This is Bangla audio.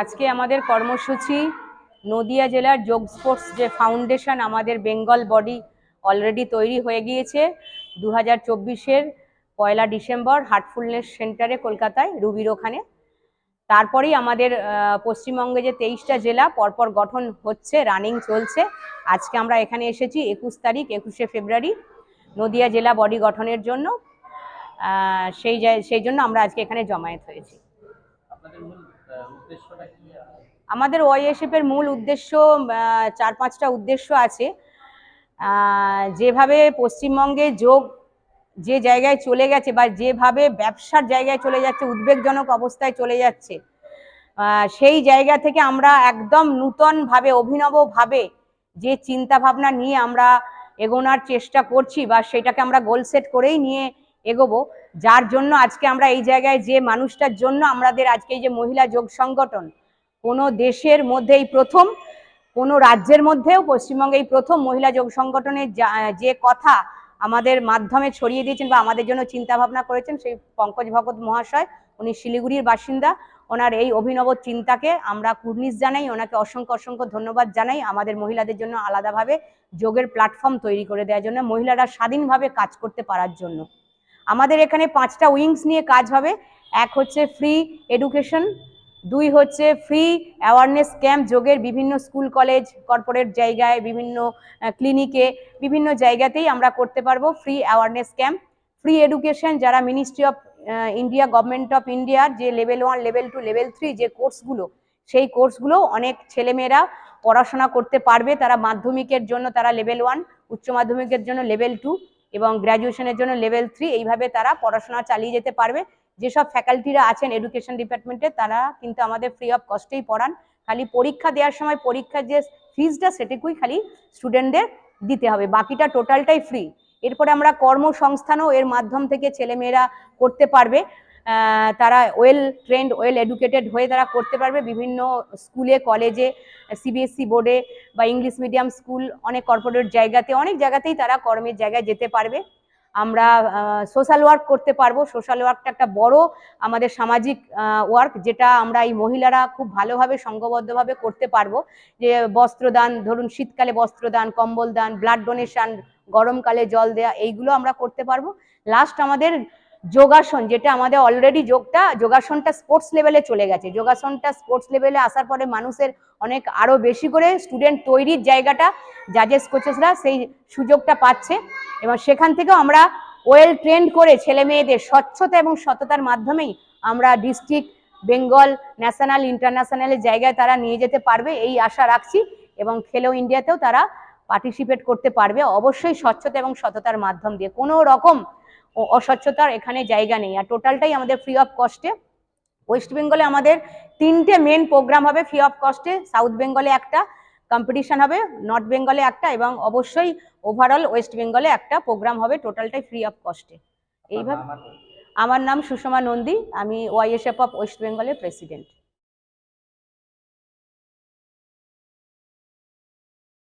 আজকে আমাদের কর্মসূচি নদিয়া জেলার যোগ স্পোর্টস যে ফাউন্ডেশন আমাদের বেঙ্গল বডি অলরেডি তৈরি হয়ে গিয়েছে। দু হাজার চব্বিশের পয়লা ডিসেম্বর হার্টফুলনেস সেন্টারে কলকাতায়, রুবির ওখানে। তারপরেই আমাদের পশ্চিমবঙ্গে যে তেইশটা জেলা পরপর গঠন হচ্ছে, রানিং চলছে। আজকে আমরা এখানে এসেছি একুশ তারিখ, একুশে ফেব্রুয়ারি। নদিয়া জেলা বডি গঠনের জন্য সেই সেই জন্য আমরা আজকে এখানে জমায়েত হয়েছি। আমাদের ওয়াইএসএফ এর মূল উদ্দেশ্য চার পাঁচটা উদ্দেশ্য আছে। যেভাবে পশ্চিমবঙ্গে যোগ যে জায়গায় চলে গেছে বা যেভাবে ব্যবসার জায়গায় চলে যাচ্ছে উদ্বেগজনক অবস্থায় চলে যাচ্ছে সেই জায়গা থেকে আমরা একদম নূতনভাবে অভিনবভাবে যে চিন্তা ভাবনা নিয়ে আমরা এগোনোর চেষ্টা করছি বা সেটাকে আমরা গোল সেট করেই নিয়ে এগোবো, যার জন্য আজকে আমরা এই জায়গায় যে মানুষটার জন্য আমাদের আজকে এই যে মহিলা যোগ সংগঠন, কোনো দেশের মধ্যে এই প্রথম, কোনো রাজ্যের মধ্যেও পশ্চিমবঙ্গে এই প্রথম মহিলা যোগ সংগঠনের যা- কথা আমাদের মাধ্যমে ছড়িয়ে দিয়েছেন বা আমাদের জন্য চিন্তা ভাবনা করেছেন সেই পঙ্কজ ভগত মহাশয়, উনি শিলিগুড়ির বাসিন্দা ওনার এই অভিনব চিন্তাকে আমরা কুর্নিশ জানাই, ওনাকে অসংখ্য অসংখ্য ধন্যবাদ জানাই আমাদের মহিলাদের জন্য আলাদাভাবে যোগের প্ল্যাটফর্ম তৈরি করে দেওয়ার জন্য, মহিলারা স্বাধীনভাবে কাজ করতে পারার জন্য। আমাদের এখানে পাঁচটা উইংস নিয়ে কাজ হবে, এক হচ্ছে ফ্রি এডুকেশন দুই হচ্ছে ফ্রি অ্যাওয়ারনেস ক্যাম্প যোগের বিভিন্ন স্কুল কলেজ কর্পোরেট জায়গায় বিভিন্ন ক্লিনিকে বিভিন্ন জায়গাতেই আমরা করতে পারব free awareness camp free education যারা ministry of India government of ইন্ডিয়ার যে level one level two level three যে কোর্সগুলো সেই কোর্সগুলো অনেক ছেলেমেয়েরা পড়াশোনা করতে পারবে। তারা মাধ্যমিকের জন্য তারা লেভেল ওয়ান উচ্চ মাধ্যমিকের জন্য লেভেল টু এবং গ্র্যাজুয়েশনের জন্য লেভেল থ্রি এইভাবে তারা পড়াশোনা চালিয়ে যেতে পারবে। যেসব ফ্যাকাল্টিরা আছেন এডুকেশন ডিপার্টমেন্টে তারা কিন্তু আমাদের ফ্রি অফ কস্টেই পড়ান। খালি পরীক্ষা দেওয়ার সময় পরীক্ষার যে ফিজটা সেটুকুই খালি স্টুডেন্টদের দিতে হবে। বাকিটা টোটালটাই ফ্রি এরপরে আমরা কর্মসংস্থানও এর মাধ্যম থেকে ছেলেমেয়েরা করতে পারবে। তারা ওয়েল ট্রেন্ড ওয়েল এডুকেটেড হয়ে তারা করতে পারবে। বিভিন্ন স্কুলে, কলেজে সিবিএসসি বোর্ডে বা ইংলিশ মিডিয়াম স্কুল অনেক কর্পোরেট জায়গাতে, অনেক জায়গাতেই তারা কর্মের জায়গায় যেতে পারবে। আমরা সোশ্যাল ওয়ার্ক করতে পারব। সোশ্যাল ওয়ার্কটা একটা বড় আমাদের সামাজিক ওয়ার্ক যেটা আমরা এই মহিলারা খুব ভালোভাবে সংঘবদ্ধভাবে করতে পারব। যে বস্ত্রদান, ধরুন শীতকালে বস্ত্রদান কম্বল দান ব্লাড ডোনেশন গরমকালে জল দেয়া, এইগুলো আমরা করতে পারব। লাস্ট আমাদের যোগাসন, যেটা আমাদের অলরেডি যোগটা, যোগাসনটা স্পোর্টস লেভেলে চলে গেছে। যোগাসনটা স্পোর্টস লেভেলে আসার পরে মানুষের অনেক আরও বেশি করে স্টুডেন্ট তৈরির জায়গাটা জাজেস কোচেসরা সেই সুযোগটা পাচ্ছে। এবং সেখান থেকেও আমরা ওয়েল ট্রেন্ড করে ছেলে মেয়েদের স্বচ্ছতা এবং সততার মাধ্যমেই আমরা ডিস্ট্রিক্ট বেঙ্গল ন্যাশনাল ইন্টারন্যাশনালের জায়গায় তারা নিয়ে যেতে পারবে, এই আশা রাখছি। এবং খেলো ইন্ডিয়াতেও তারা পার্টিসিপেট করতে পারবে অবশ্যই স্বচ্ছতা এবং সততার মাধ্যম দিয়ে। কোনো রকম অস্বচ্ছতার এখানে জায়গা নেই। আর টোটালটাই আমাদের ফ্রি অফ কস্টে ওয়েস্ট বেঙ্গলে আমাদের তিনটে মেন প্রোগ্রাম হবে ফ্রি অফ কস্টে সাউথ বেঙ্গলে একটা কম্পিটিশন হবে নর্থ বেঙ্গলে একটা এবং অবশ্যই ওভারঅল ওয়েস্ট বেঙ্গলে একটা প্রোগ্রাম হবে টোটালটাই ফ্রি অফ কস্টে এইভাবে আমার আমার নাম সুষমা নন্দী আমি ওয়াইএসএফ অফ ওয়েস্ট বেঙ্গলের প্রেসিডেন্ট